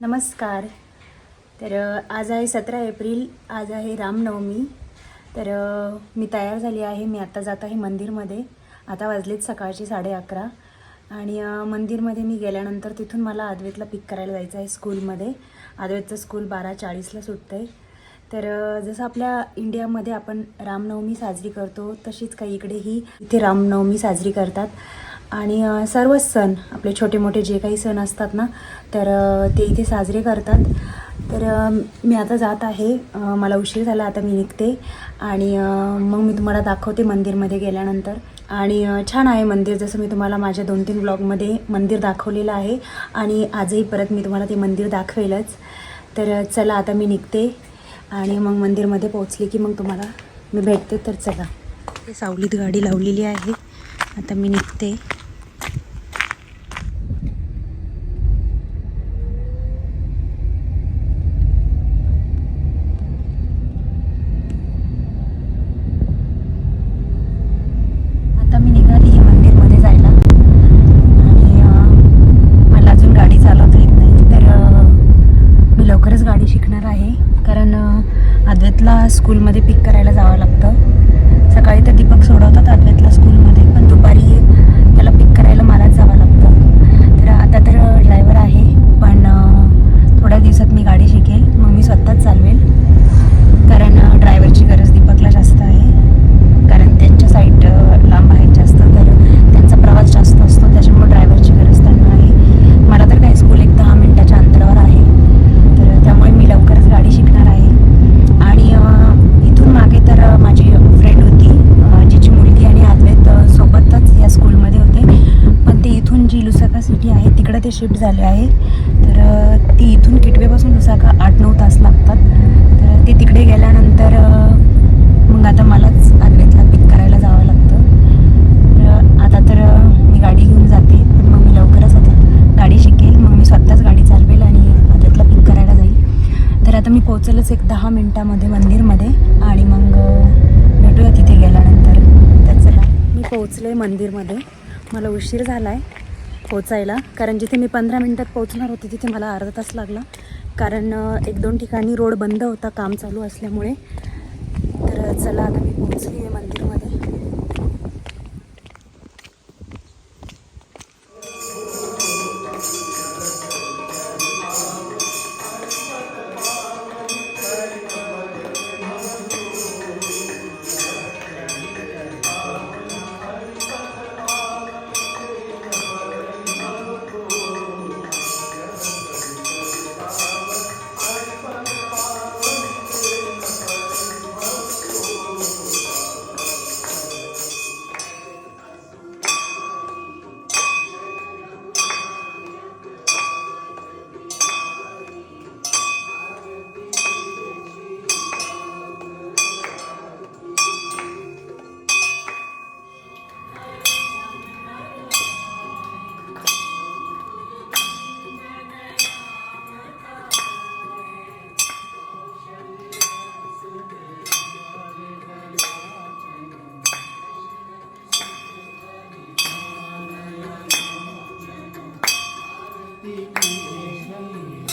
नमस्कार. तर आज आहे सतरा एप्रिल आज आहे रामनवमी. तर मी तयार झाली आहे मी आत्ता जात आहे मंदिरमध्ये. आता वाजलेत सकाळचे साडे अकरा. आणि मंदिरमध्ये मी गेल्यानंतर तिथून मला आदवेतला पिक करायला जायचं आहे स्कूलमध्ये. आदवेतचं स्कूल बारा चाळीसला सुटतं आहे तर जसं आपल्या इंडियामध्ये आपण रामनवमी साजरी करतो तशीच काही इकडेही इथे रामनवमी साजरी करतात. आणि सर्वच सण आपले छोटे मोठे जे काही सण असतात ना तर ते इथे साजरे करतात. तर मी आता जात आहे. मला उशीर झाला आता मी निघते. आणि मग मी तुम्हाला दाखवते मंदिरमध्ये गेल्यानंतर. आणि छान आहे मंदिर जसं मी तुम्हाला माझ्या दोन तीन ब्लॉगमध्ये मंदिर दाखवलेलं आहे. आणि आजही परत मी तुम्हाला ते मंदिर दाखवेलच. तर चला आता मी निघते. आणि मग मंदिरमध्ये पोहोचले की मग तुम्हाला मी भेटते. तर चला. सावलीत गाडी लावलेली आहे. आता मी निघते आता मी निघाली आहे मंदिरमध्ये जायला आणि अं, मला अजून गाडी चालवता येत नाही तर अं, मी लवकरच गाडी शिकणार आहे कारण अं, अद्वैतला स्कूलमध्ये पिक करायला जावं लागतं. सकाळी तर दीपक सोडवतात अद्वैतला स्कूलमध्ये पण दुपारी त्याला पिक करायला मलाच जावं लागतं. तर आता तर ड्रायव्हर आहे पण थोड्या दिवसात मी गाडी शिकेल मग मी स्वतःच चालवेल कारण ड्रायव्हरची गरज दीपकला जास्त आहे कारण त्यांच्या साईड लांब आहेत जास्त तर त्यांचा प्रवास जास्त असतो त्याच्यामुळे ड्रायव्हरची गरज त्यांना आहे मला तर काय स्कूल एक दहा मिनिटाच्या अंतरावर आहे तर त्यामुळे मी लवकरच गाडी शिकणार आहे आणि अ, इथून मागे तर अ, माझी फ्रेंड होती अ, जिची मुलगी आणि अद्वैत अ, सोबतच या स्कूलमध्ये होते पण ते इथून जी लुसाका सिटी आहे तिकडे ते शिफ्ट झाले आहे. तर ती इथून किटवेपासून का आठ नऊ तास लागतात. तर ते तिकडे गेल्यानंतर मग आता मलाच अद्वैतला पिक करायला जावं लागतं. तर आता तर मी गाडी घेऊन जाते. पण मग मी लवकरच आता गाडी शिकेल. मग मी स्वतःच गाडी चालवेल आणि अद्वैतला पिक करायला जाईल. तर आता मी पोहोचेलच एक दहा मिनटामध्ये मंदिरमध्ये आणि मग भेटूया तिथे गेल्यानंतर. तर चला मी पोहोचले मंदिरमध्ये. मला उशीर झाला आहे पोचायला. कारण जिथे मी पंधरा मिनटात पोहोचणार होते तिथे मला अर्धा तास लागला. कारण एक दोन ठिकाणी रोड बंद होता काम चालू असल्यामुळे. तर चला आता मी पोहोचली आहे मंदिर いいですね。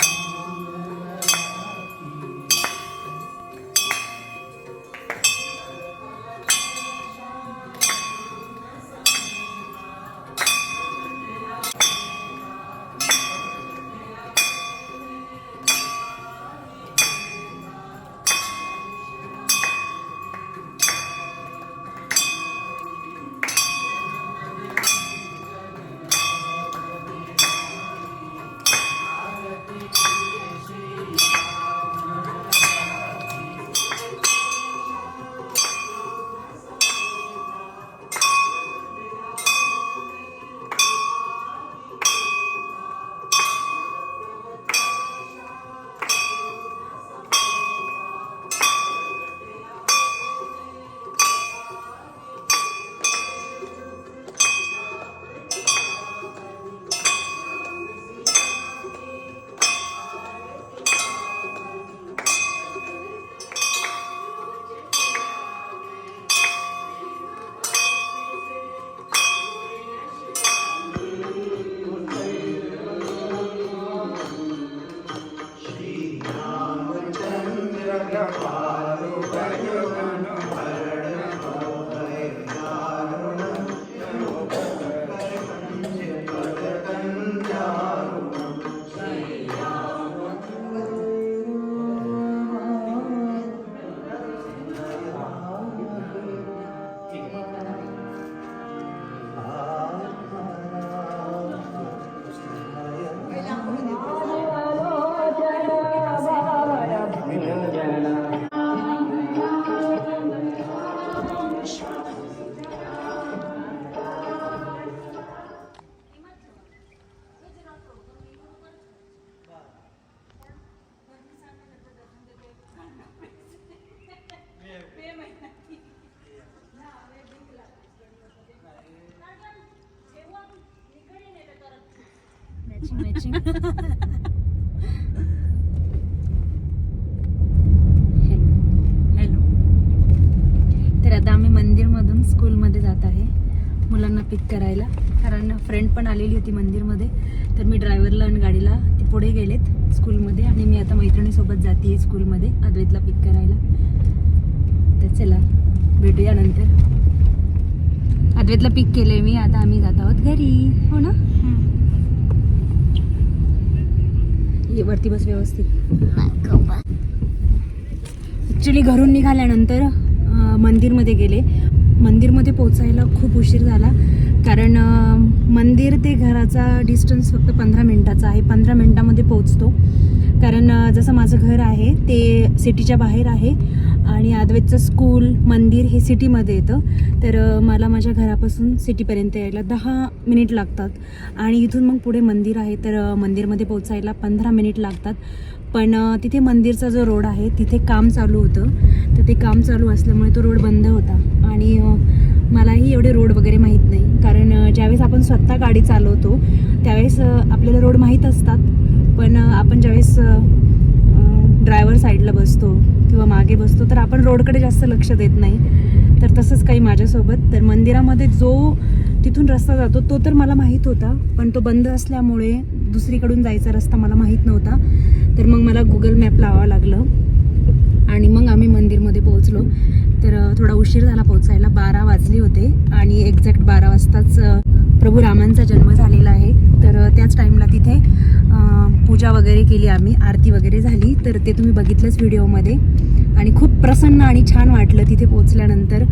मॅचिंग हॅलो तर आता आम्ही मंदिरमधून स्कूलमध्ये जात आहे मुलांना पिक करायला. कारण फ्रेंड पण आलेली होती मंदिरमध्ये तर मी ड्रायव्हरला आणि गाडीला ते पुढे गेलेत स्कूलमध्ये आणि मी आता मैत्रिणीसोबत जाते आहे स्कूलमध्ये अद्वैतला पिक करायला. तर चला भेटूया नंतर. अद्वैतला पिक केले मी आता आम्ही जात आहोत घरी हो ना? ये वरती बस व्यवस्थित. ॲक्च्युली घरून निघाल्यानंतर मंदिरमध्ये गेले. मंदिरमध्ये पोचायला खूप उशीर झाला. कारण मंदिर ते घराचा डिस्टन्स फक्त पंधरा मिनटाचा आहे. पंधरा मिनटामध्ये पोचतो कारण जसं माझं घर आहे ते सिटीच्या बाहेर आहे आणि अद्वैतचं स्कूल मंदिर हे सिटीमध्ये येतं. तर मला माझ्या घरापासून सिटीपर्यंत यायला दहा मिनिट लागतात आणि इथून मग पुढे मंदिर आहे. तर मंदिरमध्ये पोचायला पंधरा मिनिट लागतात. पण तिथे मंदिरचा जो रोड आहे तिथे काम चालू होतं. तर ते काम चालू असल्यामुळे तो रोड बंद होता. आणि मलाही एवढे रोड वगैरे माहीत नाही. कारण ज्यावेळेस आपण स्वतः गाडी चालवतो त्यावेळेस आपल्याला रोड माहीत असतात. पण आपण ज्यावेळेस ड्रायव्हर साईडला बसतो किंवा मागे बसतो तर आपण रोडकडे जास्त लक्ष देत नाही. तर तसंच काही माझ्यासोबत. तर मंदिरामध्ये जो तिथून रस्ता जातो तो तर मला माहीत होता पण तो बंद असल्यामुळे दुसरीकडून जायचा रस्ता मला माहीत नव्हता. तर मग मला गुगल मॅप लावावं लागलं आणि मग आम्ही मंदिरमध्ये पोहोचलो. तर थोडा उशीर झाला पोहोचायला बारा वाजले होते आणि एक्झॅक्ट बारा वाजताच प्रभू रामांचा जन्म झालेला आहे. तर त्याच टाईमला तिथे पूजा वगैरे केली आम्ही आरती वगैरे झाली तर ते तुम्ही बघितलंच व्हिडिओमध्ये. आणि खूप प्रसन्न आणि छान वाटलं तिथे पोचल्यानंतर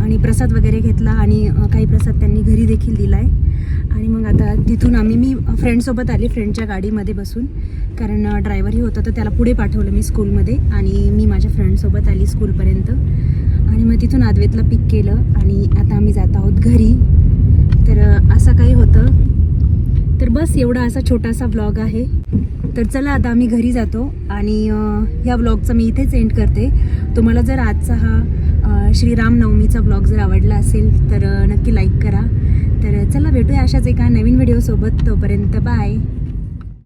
आणि प्रसाद वगैरे घेतला आणि काही प्रसाद त्यांनी घरी देखील दिला आहे आणि मग आता तिथून आम्ही मी फ्रेंडसोबत आली फ्रेंडच्या गाडीमध्ये बसून. कारण ड्रायव्हरही होता तर त्याला पुढे पाठवलं मी स्कूलमध्ये आणि मी माझ्या फ्रेंडसोबत आली स्कूलपर्यंत आणि मग तिथून आदवेतला पिक केलं. आणि आता आम्ही जात आहोत घरी. तर असं काही होतं. तर बस एवढा असा छोटासा व्लॉग आहे. तर चला आता आम्ही घरी जातो आणि ह्या व्लॉगचा मी इथेच एंड करते. तुम्हाला जर आजचा हा श्रीरामनवमीचा व्लॉग जर आवडला असेल तर नक्की लाईक करा. तर चला भेटूया अशाच एका नवीन व्हिडिओसोबत तोपर्यंत बाय